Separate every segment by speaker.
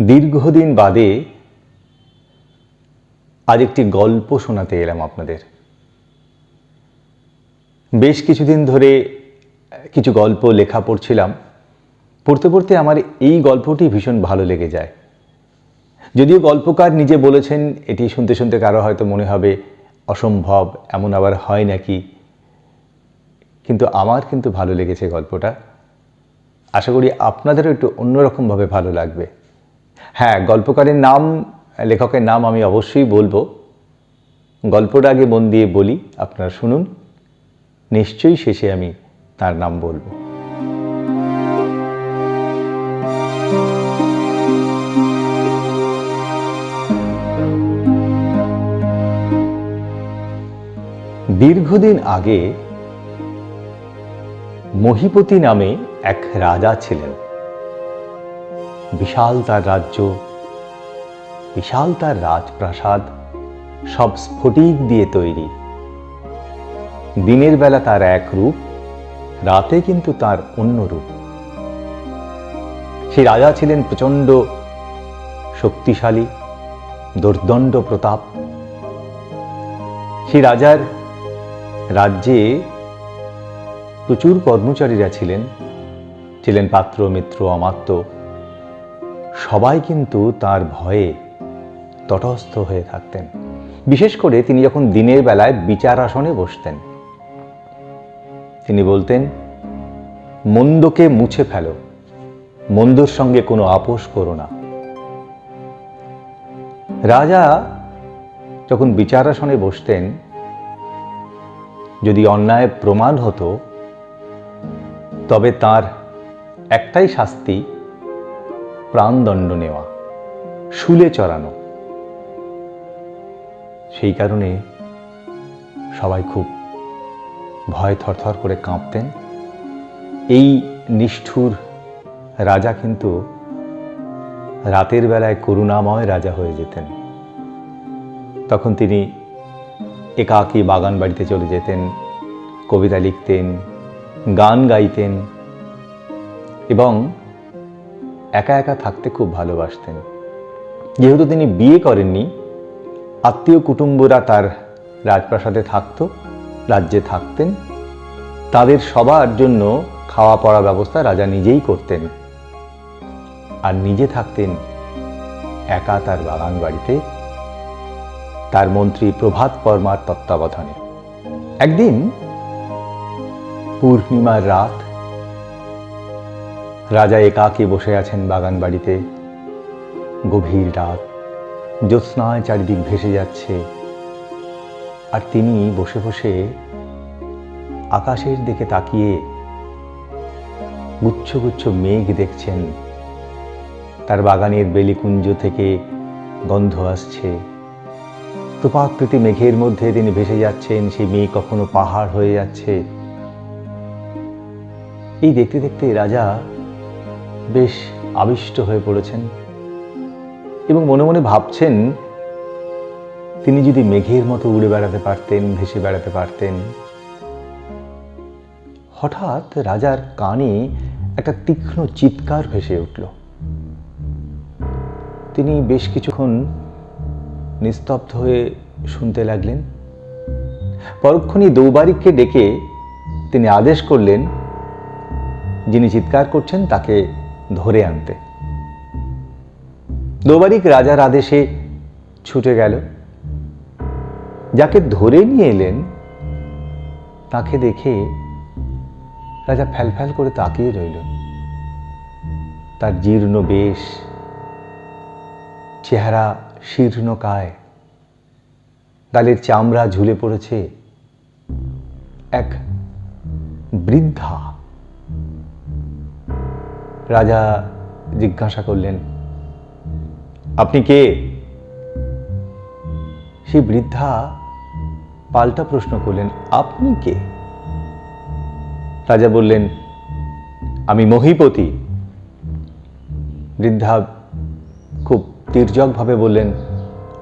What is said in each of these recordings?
Speaker 1: দীর্ঘদিন বাদে আজ একটি গল্প শোনাতে এলাম আপনাদের। বেশ কিছুদিন ধরে কিছু গল্প, লেখা পড়ছিলাম। পড়তে পড়তে আমার এই গল্পটি ভীষণ ভালো লেগে যায়। যদিও গল্পকার নিজে বলেছেন, এটি শুনতে শুনতে কারও হয়তো মনে হবে, অসম্ভব, এমন আবার হয় নাকি? কিন্তু আমার কিন্তু ভালো লেগেছে গল্পটা। আশা করি আপনাদেরও একটু অন্যরকমভাবে ভালো লাগবে। হ্যাঁ গল্পকারের নাম, লেখকের নাম আমি অবশ্যই বলব। গল্পটা আগে মন দিয়ে বলি, আপনারা শুনুন। নিশ্চয়ই শেষে আমি তার নাম বলব। দীর্ঘদিন আগে মহিপতি নামে এক রাজা ছিলেন। বিশাল তার রাজ্য বিশাল তার রাজপ্রাসাদ সব স্ফটিক দিয়ে তৈরি। দিনের বেলা তার এক রূপ, রাতে কিন্তু তার অন্য রূপ। সেই রাজা ছিলেন প্রচণ্ড শক্তিশালী, দুর্দণ্ড প্রতাপ। সেই রাজার রাজ্যে প্রচুর কর্মচারীরা ছিলেন ছিলেন পাত্র, মিত্র, অমাত্য। সবাই কিন্তু তার ভয়ে তটস্থ হয়ে থাকতেন। বিশেষ করে তিনি যখন দিনের বেলায় বিচার আসনে বসতেন, তিনি বলতেন, মন্দকে মুছে ফেলো, মন্দর সঙ্গে কোনো আপোষ করো না। রাজা যখন বিচার আসনে বসতেন, যদি অন্যায় প্রমাণ হতো, তবে তার একটাই শাস্তি প্রাণদণ্ড নেওয়া, শুলে চড়ানো। সেই কারণে সবাই খুব ভয় থরথর করে কাঁপতেন। এই নিষ্ঠুর রাজা কিন্তু রাতের বেলায় করুণাময় রাজা হয়ে যেতেন। তখন তিনি একাকী বাগান বাড়িতে চলে যেতেন, কবিতা লিখতেন, গান গাইতেন এবং একা একা থাকতে খুব ভালোবাসতেন। যেহেতু তিনি বিয়ে করেননি, আত্মীয় কুটুম্বরা তার রাজপ্রাসাদে থাকত, রাজ্যে থাকতেন। তাদের সবার জন্য খাওয়া পড়া ব্যবস্থা রাজা নিজেই করতেন। আর নিজে থাকতেন একা তার বাগান বাড়িতে, তার মন্ত্রী প্রভাত বর্মার তত্ত্বাবধানে। একদিন পূর্ণিমার রাত রাজা একাকে বসে আছেন বাগান বাড়িতে গভীর রাত, জ্যোৎস্নায় চারিদিক ভেসে যাচ্ছে। আর তিনি বসে বসে আকাশের দিকে তাকিয়ে গুচ্ছ গুচ্ছ মেঘ দেখছেন। তার বাগানের বেলিকুঞ্জ থেকে গন্ধ আসছে। তোপাকৃতি মেঘের মধ্যে তিনি ভেসে যাচ্ছেন, সেই মেঘ কখনো পাহাড় হয়ে যাচ্ছে। এই দেখতে দেখতে রাজা বেশ আবিষ্ট হয়ে পড়েছেন এবং মনে মনে ভাবছেন তিনি যদি মেঘের মতো উড়ে বেড়াতে পারতেন, ভেসে বেড়াতে পারতেন। হঠাৎ রাজার কানে একটা তীক্ষ্ণ চিৎকার ভেসে উঠল। তিনি বেশ কিছুক্ষণ নিস্তব্ধ হয়ে শুনতে লাগলেন। পরক্ষণই দৌবারিককে ডেকে তিনি আদেশ করলেন, যিনি চিৎকার করছেন তাকে ধরে আনতে। দৌবারিক রাজার আদেশে ছুটে গেল। যাকে ধরে নিয়ে এলেন, তাকে দেখে রাজা ফ্যালফ্যাল করে তাকিয়ে রইল। তার জীর্ণ বেশ, চেহারা শীর্ণ কায়। গালের চামড়া ঝুলে পড়েছে এক বৃদ্ধা। রাজা জিজ্ঞাসা করলেন, আপনি কে? সেই বৃদ্ধা পাল্টা প্রশ্ন করলেন, আপনি কে? রাজা বললেন, আমি মহিপতি। বৃদ্ধা খুব তির্যকভাবে বললেন,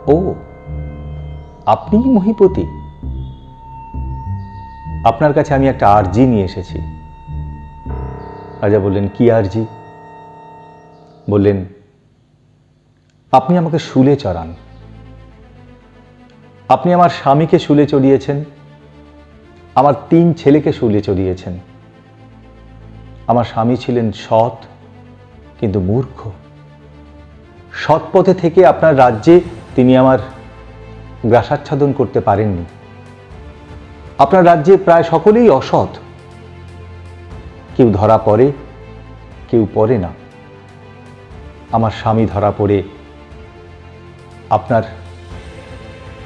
Speaker 1: ও, আপনি মহিপতি? আপনার কাছে আমি একটা আর্জি নিয়ে এসেছি। রাজা বললেন, কি আর্জি? বললেন, আপনি আমাকে শুলে চড়ান। আপনি আমার স্বামীকে শুলে চড়িয়েছেন, আমার তিন ছেলেকে শুলে চড়িয়েছেন। আমার স্বামী ছিলেন সৎ, কিন্তু মূর্খ। সৎ পথে থেকে আপনার রাজ্যে তিনি আমার গ্রাসাচ্ছাদন করতে পারেননি। আপনার রাজ্যে প্রায় সকলেই অসৎ। কেউ ধরা পড়ে, কেউ পড়ে না। আমার স্বামী ধরা পড়ে আপনার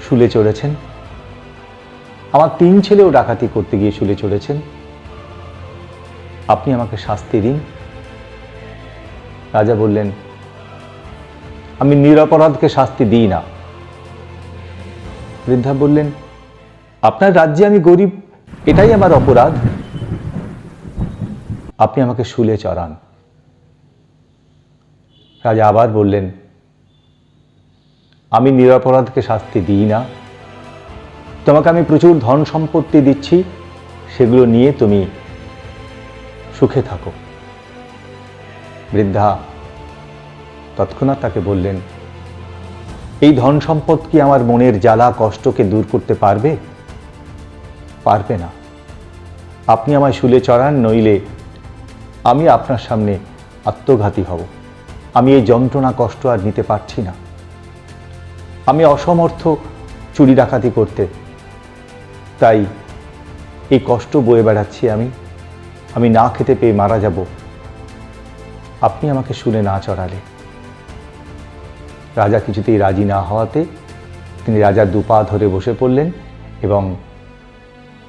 Speaker 1: শুলে চড়েছেন? আমার তিন ছেলেও ডাকাতি করতে গিয়ে শুলে চড়েছেন? আপনি আমাকে শাস্তি দিন। রাজা বললেন, আমি নিরপরাধকে শাস্তি দিই না। বৃদ্ধা বললেন, আপনার রাজ্যে আমি গরিব, এটাই আমার অপরাধ। আপনি আমাকে শুলে চড়ান। রাজা আবার বললেন, আমি নিরপরাধকে শাস্তি দিই না। তোমাকে আমি প্রচুর ধন সম্পত্তি দিচ্ছি, সেগুলো নিয়ে তুমি সুখে থাকো। বৃদ্ধা তৎক্ষণাৎ তাকে বললেন, এই ধন সম্পদ কি আমার মনের জ্বালা কষ্টকে দূর করতে পারবে? পারবে না। আপনি আমায় শুলে চড়ান, নইলে আমি আপনার সামনে আত্মঘাতী হব। আমি এই যন্ত্রণা, কষ্ট আর নিতে পারছি না। আমি অসমর্থ চুরি ডাকাতি করতে। তাই এই কষ্ট বয়ে বেড়াচ্ছি আমি। আমি না খেতে পেয়ে মারা যাব। আপনি আমাকে শুনে না চড়ালে। রাজা কিছুতেই রাজি না হওয়াতে তিনি রাজার দুপা ধরে বসে পড়লেন এবং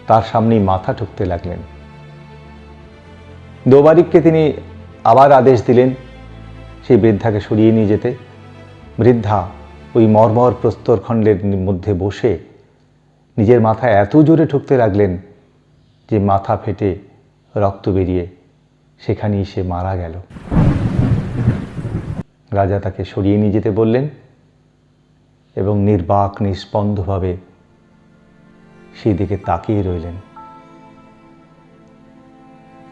Speaker 1: তার সামনেই মাথা ঠুকতে লাগলেন। দোবারিককে তিনি আবার আদেশ দিলেন সেই বৃদ্ধাকে সরিয়ে নিয়ে যেতে। বৃদ্ধা ওই মর্মর প্রস্তরখণ্ডের মধ্যে বসে নিজের মাথায় এত জোরে ঠুকতে লাগলেন যে মাথা ফেটে রক্ত বেরিয়ে সেখানেই সে মারা গেল। রাজা তাকে সরিয়ে নিয়ে যেতে বললেন এবং নির্বাক নিস্পন্দভাবে সেই দিকে তাকিয়ে রইলেন।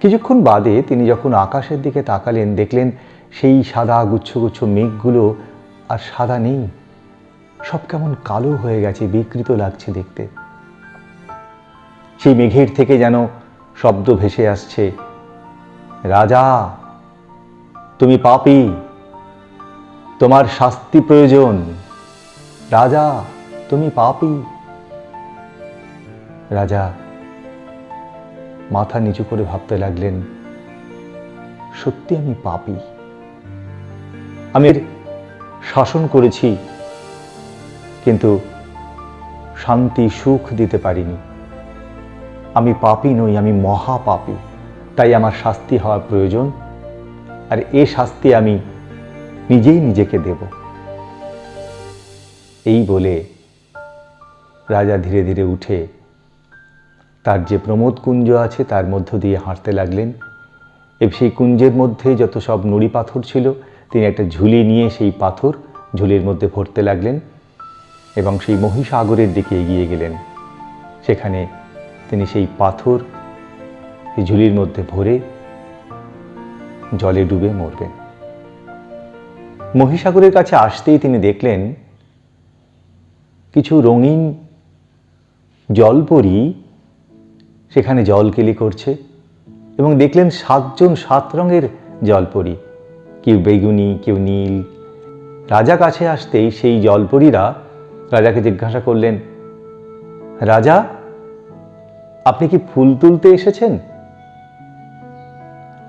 Speaker 1: কিছুক্ষণ বাদে তিনি যখন আকাশের দিকে তাকালেন, দেখলেন সেই সাদা গুচ্ছ গুচ্ছ মেঘগুলো আর সাদা নেই। সব কেমন কালো হয়ে গেছে, বিকৃত লাগছে দেখতে। সেই মেঘের থেকে যেন শব্দ ভেসে আসছে। রাজা, তুমি পাপি। তোমার শাস্তি প্রয়োজন। রাজা, তুমি পাপি। রাজা, মাথা নিচু করে ভাবতে লাগলেন, সত্যি আমি পাপী? আমি শাসন করেছি, কিন্তু শান্তি সুখ দিতে পারিনি। আমি পাপী নই, আমি মহাপাপী। তাই আমার শাস্তি হওয়া প্রয়োজন, আর এ শাস্তি আমি নিজেই নিজেকে দেব। এই বলে রাজা ধীরে ধীরে উঠে তার যে প্রমোদ কুঞ্জ আছে, তার মধ্য দিয়ে হাঁটতে লাগলেন। এবং সেই কুঞ্জের মধ্যে যত সব নুড়ি পাথর ছিল তিনি একটা ঝুলি নিয়ে সেই পাথর ঝুলির মধ্যে ভরতে লাগলেন এবং সেই মহিষাগরের দিকে এগিয়ে গেলেন। সেখানে তিনি সেই পাথর এই ঝুলির মধ্যে ভরে জলে ডুবে মরবেন। মহিষাগরের কাছে আসতেই তিনি দেখলেন কিছু রঙিন জলপরি সেখানে জলকেলি করছে এবং দেখলেন সাতজন সাত রঙের জলপরি। কেউ বেগুনি, কেউ নীল। রাজা কাছে আসতেই সেই জলপরীরা রাজাকে জিজ্ঞাসা করলেন, রাজা, আপনি কি ফুল তুলতে এসেছেন?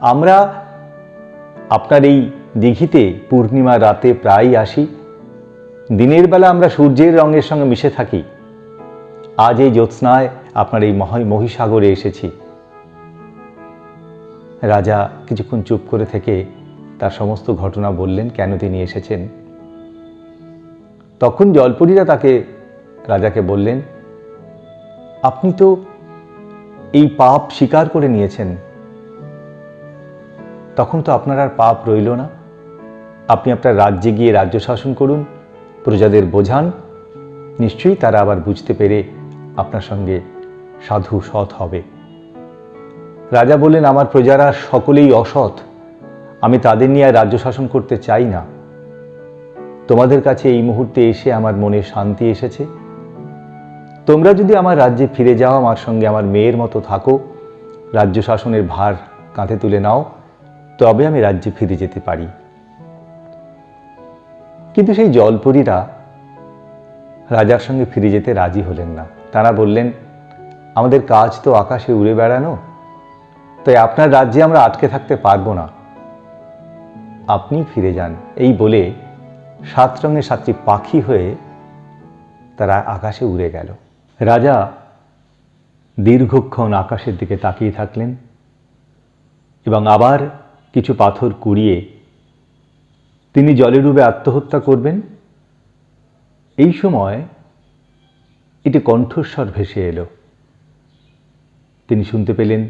Speaker 1: আমরা আপনার এই দিঘিতে পূর্ণিমা রাতে প্রায়ই আসি। দিনের বেলা আমরা সূর্যের রঙের সঙ্গে মিশে থাকি। আজ এই জ্যোৎস্নায় আপনার এই মহা, মহিসাগরে এসেছি। রাজা কিছুক্ষণ চুপ করে থেকে তার সমস্ত ঘটনা বললেন, কেন তিনি এসেছেন? তখন জলপরীরা তাকে, রাজাকে বললেন, আপনি তো এই পাপ স্বীকার করে নিয়েছেন। তখন তো আপনার আর পাপ রইল না। আপনি আপনার রাজ্যে গিয়ে রাজ্য শাসন করুন, প্রজাদের বোঝান। নিশ্চয়ই তারা আবার বুঝতে পেরে আপনার সঙ্গে সাধু সৎ হবে। রাজা বললেন, আমার প্রজারা সকলেই অসৎ। আমি তাদের নিয়ে রাজ্য শাসন করতে চাই না। তোমাদের কাছে এই মুহূর্তে এসে আমার মনে শান্তি এসেছে। তোমরা যদি আমার রাজ্যে ফিরে যাও, আমার সঙ্গে আমার মেয়ের মতো থাকো, রাজ্য শাসনের ভার কাঁধে তুলে নাও, তবে আমি রাজ্যে ফিরে যেতে পারি। কিন্তু সেই জলপরীরা রাজার সঙ্গে ফিরে যেতে রাজি হলেন না। তারা বললেন, আমাদের কাজ তো আকাশে উড়ে বেড়ানো, তাই আপনার রাজ্যে আমরা আটকে থাকতে পারব না। আপনি ফিরে যান। এই বলে সাত রঙের সাতটি পাখি হয়ে তারা আকাশে উড়ে গেল। রাজা দীর্ঘক্ষণ আকাশের দিকে তাকিয়ে থাকলেন এবং আবার কিছু পাথর কুড়িয়ে তিনি জলে ডুবে আত্মহত্যা করবেন। এই সময় এটি কণ্ঠস্বর ভেসে এলো। তিনি শুনতে পেলেন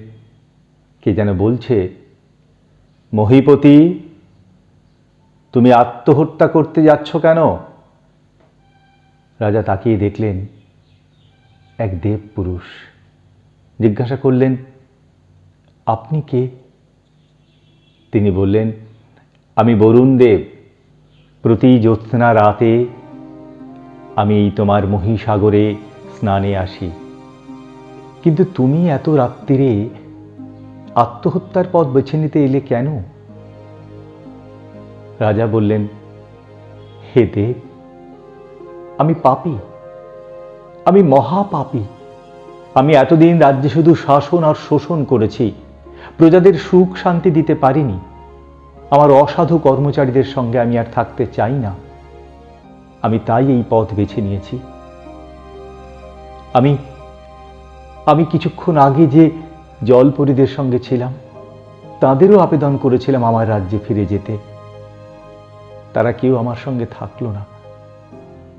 Speaker 1: কে যেন বলছে, মহিপতি তুমি আত্মহত্যা করতে যাচ্ছ কেন? রাজা তাকিয়ে দেখলেন এক দেব পুরুষ জিজ্ঞাসা করলেন, আপনি কে? তিনি বললেন, আমি বরুণ দেব। প্রতি জ্যোৎস্না রাতে আমি তোমার মহিসাগরে স্নানে আসি। কিন্তু তুমি এত রাত্রিরে আত্মহত্যার পথ বেছে নিতে এলে কেন? রাজা বললেন, হে দেব, আমি পাপি, আমি মহাপাপী। আমি এতদিন রাজ্যে শুধু শাসন আর শোষণ করেছি, প্রজাদের সুখ শান্তি দিতে পারিনি। আমার অসাধু কর্মচারীদের সঙ্গে আমি আর থাকতে চাই না। আমি তাই এই পথ বেছে নিয়েছি। আমি আমি কিছুক্ষণ আগে যে জলপরীদের সঙ্গে ছিলাম, তাদেরও আবেদন করেছিলাম আমার রাজ্যে ফিরে যেতে। তারা কেউ আমার সঙ্গে থাকল না।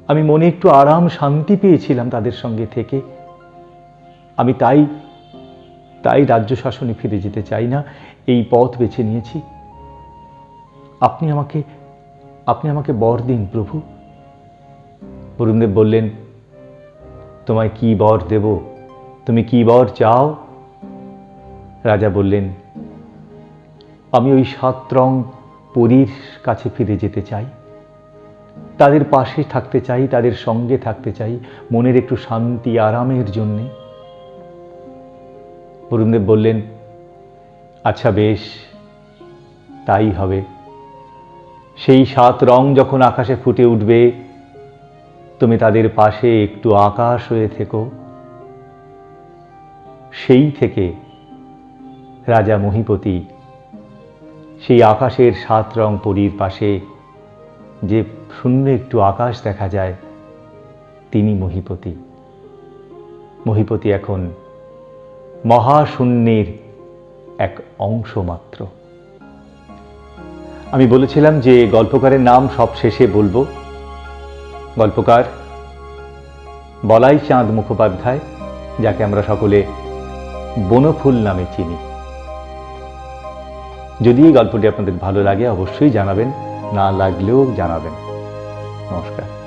Speaker 1: আমি মনে একটু আরাম শান্তি পেয়েছিলাম তাদের সঙ্গে থেকে। আমি তাই তাই রাজ্য শাসনে ফিরে যেতে চাই না, এই পথ বেছে নিয়েছি। আপনি আমাকে আপনি আমাকে বর দিন প্রভু। বরুণদেব বললেন, তোমায় কি বর দেব? তুমি কি বর চাও? রাজা বললেন, আমি ওই সাত রং পরীর কাছে ফিরে যেতে চাই। তাদের পাশে থাকতে চাই, তাদের সঙ্গে থাকতে চাই, মনের একটু শান্তি, আরামের জন্যে। বরুণদেব বললেন আচ্ছা বেশ, তাই হবে। সেই সাত রং যখন আকাশে ফুটে উঠবে, তুমি তাদের পাশে একটু আকাশ হয়ে থেকো। সেই থেকে রাজা মহিপতি সেই আকাশের সাত রং পরীর পাশে। যে শূন্য একটু আকাশ দেখা যায়, তিনি মহিপতি। মহিপতি এখন মহাশূন্যের এক অংশ মাত্র। আমি বলেছিলাম যে গল্পকারের নাম সব শেষে বলব। গল্পকার বলাই চাঁদ মুখোপাধ্যায়, যাকে আমরা সকলে বনফুল নামে চিনি। যদি এই গল্পটি আপনাদের ভালো লাগে অবশ্যই জানাবেন। না লাগলেও জানাবেন। নমস্কার।